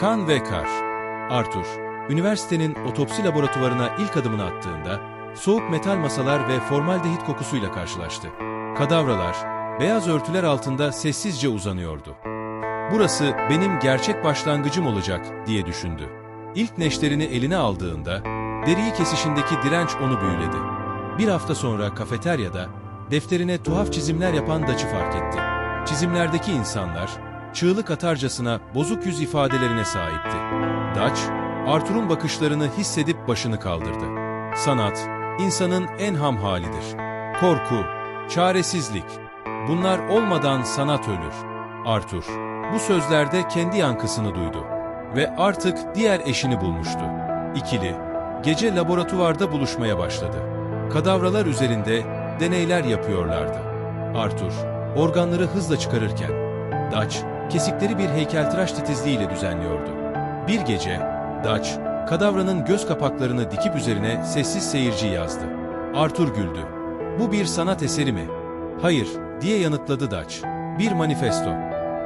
Kan ve Kar Arthur, üniversitenin otopsi laboratuvarına ilk adımını attığında, soğuk metal masalar ve formaldehit kokusuyla karşılaştı. Kadavralar, beyaz örtüler altında sessizce uzanıyordu. Burası benim gerçek başlangıcım olacak diye düşündü. İlk neşterini eline aldığında, deriyi kesişindeki direnç onu büyüledi. Bir hafta sonra kafeteryada, defterine tuhaf çizimler yapan Daç'ı fark etti. Çizimlerdeki insanlar, çığlık atarcasına bozuk yüz ifadelerine sahipti. Daç, Arthur'un bakışlarını hissedip başını kaldırdı. Sanat, insanın en ham halidir. Korku, çaresizlik, bunlar olmadan sanat ölür. Arthur, bu sözlerde kendi yankısını duydu. Ve artık diğer eşini bulmuştu. İkili, gece laboratuvarda buluşmaya başladı. Kadavralar üzerinde deneyler yapıyorlardı. Arthur, organları hızla çıkarırken, Dutch, kesikleri bir heykeltıraş titizliğiyle düzenliyordu. Bir gece, Dutch, kadavranın göz kapaklarını dikip üzerine sessiz seyirci yazdı. Arthur güldü. Bu bir sanat eseri mi? Hayır, diye yanıtladı Dutch. Bir manifesto.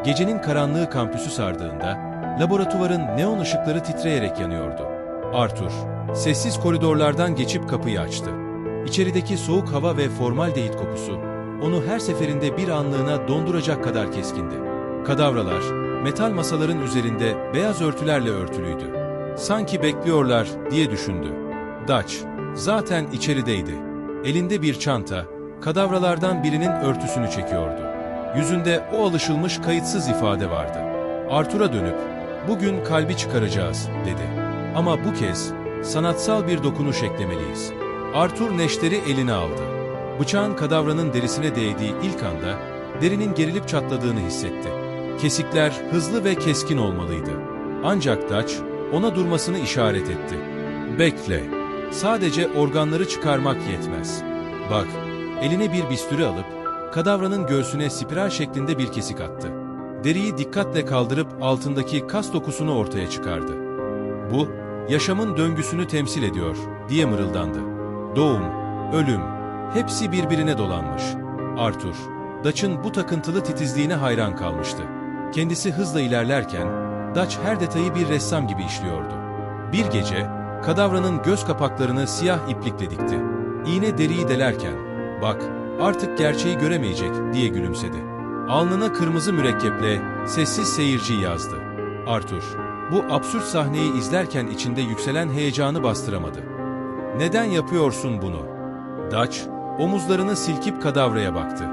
Gecenin karanlığı kampüsü sardığında, laboratuvarın neon ışıkları titreyerek yanıyordu. Arthur, sessiz koridorlardan geçip kapıyı açtı. İçerideki soğuk hava ve formaldehit kokusu, onu her seferinde bir anlığına donduracak kadar keskindi. Kadavralar, metal masaların üzerinde beyaz örtülerle örtülüydü. Sanki bekliyorlar diye düşündü. Dutch, zaten içerideydi. Elinde bir çanta, kadavralardan birinin örtüsünü çekiyordu. Yüzünde o alışılmış kayıtsız ifade vardı. Arthur'a dönüp, bugün kalbi çıkaracağız, dedi. Ama bu kez, sanatsal bir dokunuş eklemeliyiz. Arthur neşteri eline aldı. Bıçağın kadavranın derisine değdiği ilk anda, derinin gerilip çatladığını hissetti. Kesikler hızlı ve keskin olmalıydı. Ancak Dutch, ona durmasını işaret etti. Bekle, sadece organları çıkarmak yetmez. Bak, eline bir bistürü alıp, kadavranın göğsüne spiral şeklinde bir kesik attı. Deriyi dikkatle kaldırıp altındaki kas dokusunu ortaya çıkardı. Bu, yaşamın döngüsünü temsil ediyor, diye mırıldandı. Doğum, ölüm, hepsi birbirine dolanmış. Arthur, Dutch'ın bu takıntılı titizliğine hayran kalmıştı. Kendisi hızla ilerlerken, Dutch her detayı bir ressam gibi işliyordu. Bir gece, kadavranın göz kapaklarını siyah iplikle dikti. İğne deriyi delerken, bak artık gerçeği göremeyecek diye gülümsedi. Alnına kırmızı mürekkeple sessiz seyirci yazdı. Arthur, bu absürt sahneyi izlerken içinde yükselen heyecanı bastıramadı. Neden yapıyorsun bunu? Dutch, omuzlarını silkip kadavraya baktı.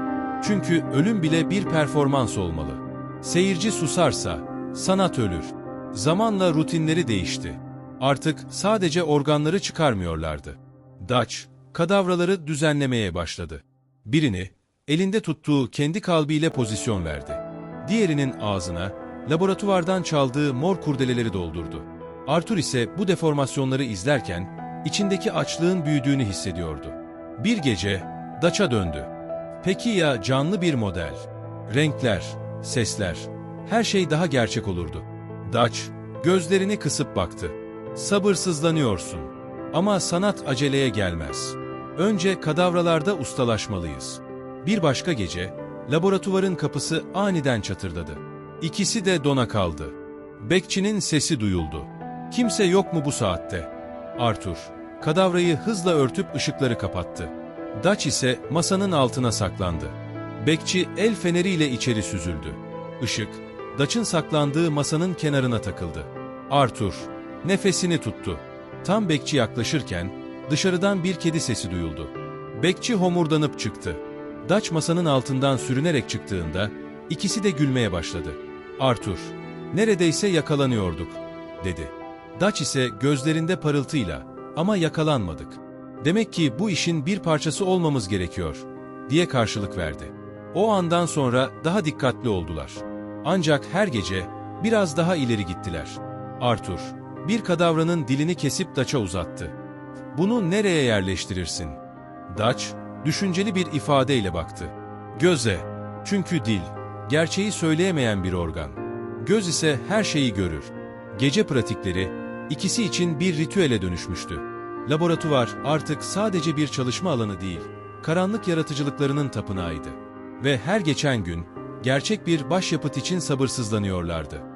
Çünkü ölüm bile bir performans olmalı. Seyirci susarsa, sanat ölür. Zamanla rutinleri değişti. Artık sadece organları çıkarmıyorlardı. Dutch, kadavraları düzenlemeye başladı. Birini, elinde tuttuğu kendi kalbiyle pozisyon verdi. Diğerinin ağzına, laboratuvardan çaldığı mor kurdeleleri doldurdu. Arthur ise bu deformasyonları izlerken, içindeki açlığın büyüdüğünü hissediyordu. Bir gece, Dutch'a döndü. Peki ya canlı bir model? Renkler, sesler, her şey daha gerçek olurdu. Dutch, gözlerini kısıp baktı. Sabırsızlanıyorsun. Ama sanat aceleye gelmez. Önce kadavralarda ustalaşmalıyız. Bir başka gece, laboratuvarın kapısı aniden çatırdadı. İkisi de dona kaldı. Bekçinin sesi duyuldu. Kimse yok mu bu saatte? Arthur, kadavrayı hızla örtüp ışıkları kapattı. Dutch ise masanın altına saklandı. Bekçi el feneriyle içeri süzüldü. Işık, Dutch'ın saklandığı masanın kenarına takıldı. Arthur, nefesini tuttu. Tam bekçi yaklaşırken, dışarıdan bir kedi sesi duyuldu. Bekçi homurdanıp çıktı. Dutch masanın altından sürünerek çıktığında, ikisi de gülmeye başladı. Arthur, neredeyse yakalanıyorduk, dedi. Dutch ise gözlerinde parıltıyla, ama yakalanmadık. Demek ki bu işin bir parçası olmamız gerekiyor, diye karşılık verdi. O andan sonra daha dikkatli oldular. Ancak her gece biraz daha ileri gittiler. Arthur, bir kadavranın dilini kesip Dutch'a uzattı. Bunu nereye yerleştirirsin? Dutch, düşünceli bir ifadeyle baktı. Göze, çünkü dil, gerçeği söyleyemeyen bir organ. Göz ise her şeyi görür. Gece pratikleri, ikisi için bir ritüele dönüşmüştü. Laboratuvar artık sadece bir çalışma alanı değil, karanlık yaratıcılıklarının tapınağıydı. Ve her geçen gün, gerçek bir başyapıt için sabırsızlanıyorlardı.